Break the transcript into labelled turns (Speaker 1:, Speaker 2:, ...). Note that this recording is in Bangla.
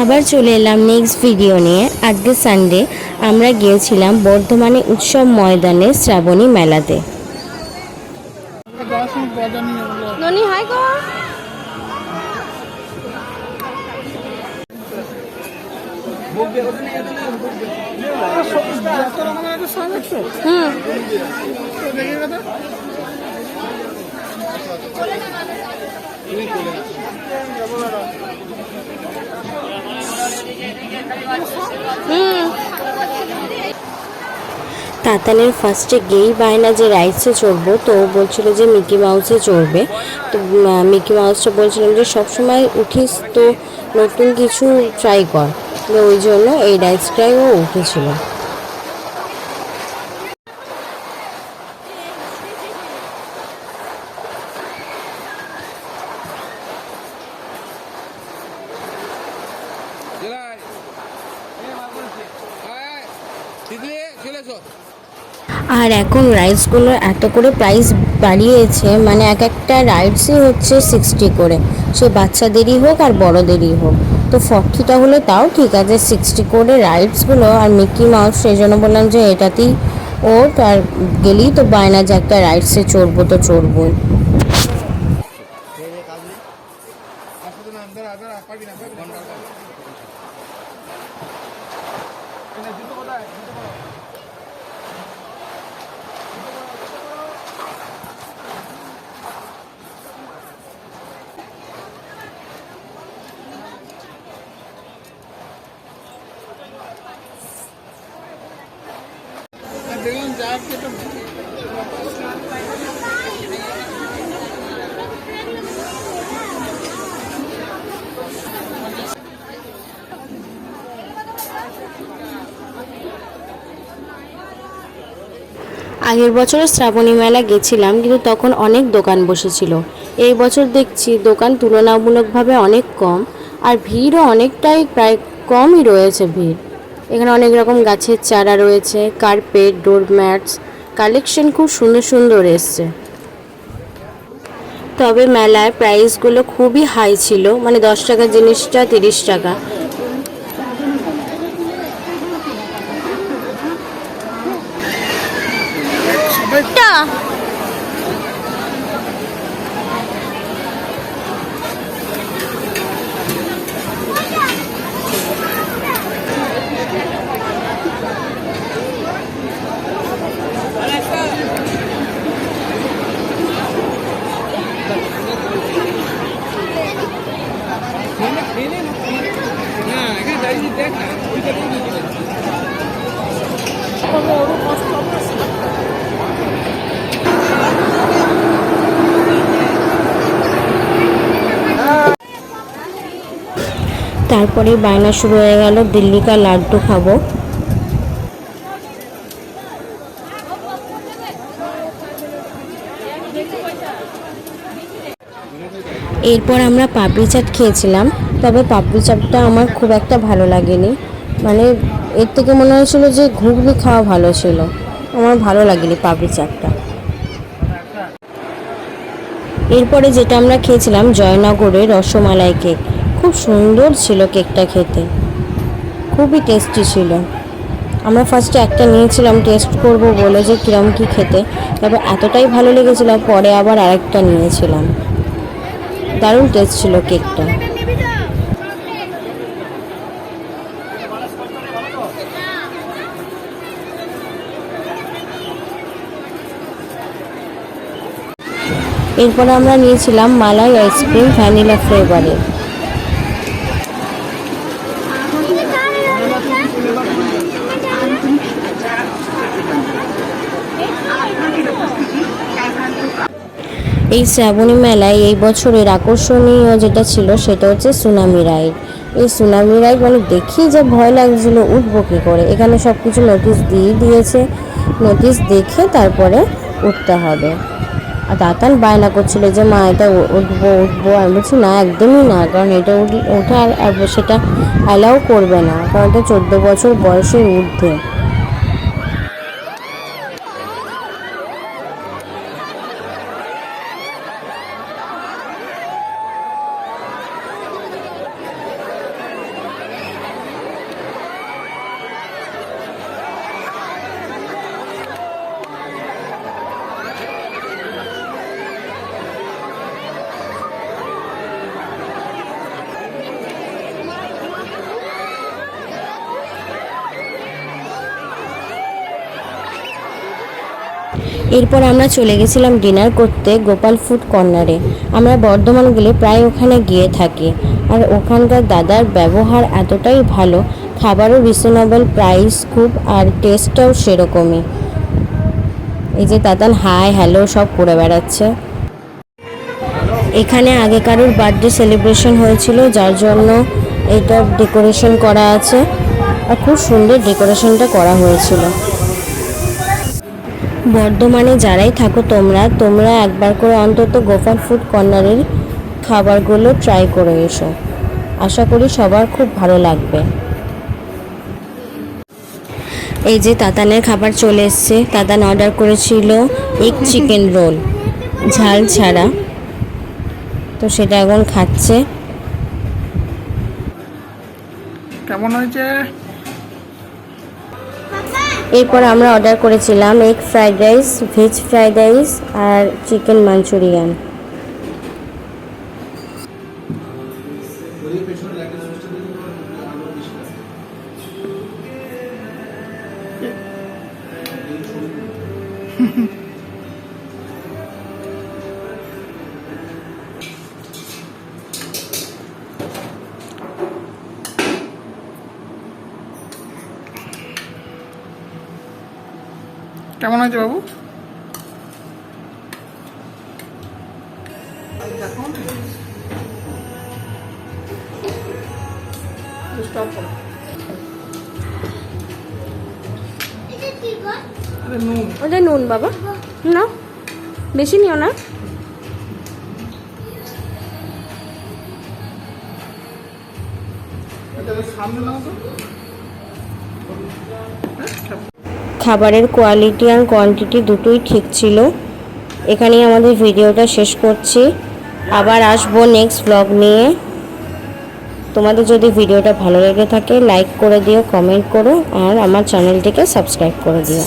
Speaker 1: আবার চলে এলাম নেক্সট ভিডিও নিয়ে। আজকে সানডে আমরা গিয়েছিলাম বর্ধমানে উৎসব ময়দানে শ্রাবণী মেলাতে। তাতানের ফার্স্টে গেই বায়না যে রাইডসে চড়বো, তো ও বলছিল যে মিকি মাউসে চড়বে। তো মিকি মাউসটা বলছিলাম যে সবসময় উঠিস তো নতুন কিছু ট্রাই কর। ওই জন্য এই রাইডসটাই ও উঠেছিল
Speaker 2: জেলায় আয়, তিতলি চলে এসো
Speaker 1: আর এখন রাইডসগুলোর এত করে প্রাইস বাড়িয়েছে মানে এক একটা রাইডসই হচ্ছে সিক্সটি করে। সে বাচ্চাদেরই হোক আর বড়দেরই হোক। তো ফর্টিটা হলে তাও ঠিক আছে সিক্সটি করে রাইডসগুলো আর মিকি মাউস সেই জন্য বললাম যে এটাতেই ও তার গেলেই তো বায়না যে একটা রাইডসে চড়বো তো চড়বোই।
Speaker 2: আসলে
Speaker 1: আগের বছর শ্রাবণী মেলা গেছিলাম, কিন্তু তখন অনেক দোকান বসেছিল। এই বছর দেখছি দোকান তুলনামূলকভাবে অনেক কম, আর ভিড়ও অনেকটাই প্রায় কমই রয়েছে ভিড়। এখানে অনেক রকম গাছের চারা রয়েছে কার্পেট ডোরম্যাটস কালেকশন খুব সুন্দর সুন্দর এসছে। তবে মেলায় প্রাইসগুলো খুবই হাই ছিল মানে দশ টাকার জিনিসটা তিরিশ টাকা। তারপরে বায়না শুরু হয়ে গেল, দিল্লিকা লাড্ডু খাব। এরপর আমরা পাপড়ি চাট খেয়েছিলাম, তবে পাপড়ি চাটটা আমার খুব একটা ভালো লাগেনি। মানে এর থেকে মনে হয়েছিল যে ঘুগনি খাওয়া ভালো ছিল, আমার ভালো লাগেনি পাপড়ি চাটটা। এরপরে যেটা আমরা খেয়েছিলাম, জয়নগরের রসমালাই কেক। খুব সুন্দর ছিল কেকটা খেতে। খুবই টেস্টি ছিল। আমরা ফার্স্টে একটা নিয়েছিলাম টেস্ট করব বলে যে কিরম কী খেতে। তবে এতটাই ভালো লেগেছিল, পরে আবার আরেকটা নিয়েছিলাম। দারুণ টেস্ট ছিল কেকটা। এরপরে আমরা নিয়েছিলাম মালাই আইসক্রিম ভ্যানিলা ফ্লেভারের এই শ্রাবণী মেলায় এই বছরের আকর্ষণীয় যেটা ছিল সেটা হচ্ছে সুনামি রাইড এই সুনামি রাইড মানে দেখি যে ভয় লাগছিল, উঠবো কী করে? এখানে সব কিছু নোটিশ দিয়ে দিয়েছে। নোটিশ দেখে তারপরে উঠতে হবে। আর দাতান বায়না করছিল যে, মা, এটা উঠবো উঠবো। আমি বলছি, না, একদমই না, কারণ এটা আর আর সেটা অ্যালাউ করবে না। কারণ এটা চোদ্দ বছর বয়সের ঊর্ধ্বে। এরপর আমরা চলে গেছিলাম ডিনার করতে গোপাল ফুড কর্নারে। আমরা বর্ধমান গেলে প্রায় ওখানে গিয়ে থাকি। আর ওখানকার দাদার ব্যবহার এতটাই ভালো, খাবারও রিজনেবল প্রাইস খুব, আর টেস্টটাও সেরকমই। এই যে দাদান হাই হ্যালো সব করে বেড়াচ্ছে। এখানে আগে কারোর বার্থডে সেলিব্রেশন হয়েছিল, যার জন্য এটা ডেকোরেশন করা আছে। আর খুব সুন্দর ডেকোরেশনটা করা হয়েছিল। বর্ধমানে যারাই থাকো তোমরা তোমরা একবার করে অন্তত গোপাল ফুড কর্নারের খাবারগুলো ট্রাই করে এসো। আশা করি সবার খুব ভালো লাগবে। এই যে তাতানের খাবার চলে এসছে। তাতান অর্ডার করেছিল এগ চিকেন রোল ঝাল ছাড়া। তো সেটা এখন খাচ্ছে।
Speaker 3: কেমন হয়েছে?
Speaker 1: এরপর আমরা অর্ডার করেছিলাম egg fried rice veg fried rice আর চিকেন মাঞ্চুরিয়ান
Speaker 3: কেমন হয়েছে বাবু? নুন
Speaker 1: ওটা নুন বাবা। না বেশি নিও না।
Speaker 3: সামনে নাও তো।
Speaker 1: খাবারের কোয়ালিটি আর কোয়ান্টিটি দুটোই ঠিক ছিল। এখানেই আমাদের ভিডিওটা শেষ করছি। আবার আসব নেক্সট ব্লগ নিয়ে। তোমাদের যদি ভিডিওটা ভালো লেগে থাকে লাইক করে দিও কমেন্ট করো, আর আমার চ্যানেলটিকে সাবস্ক্রাইব করে দিও।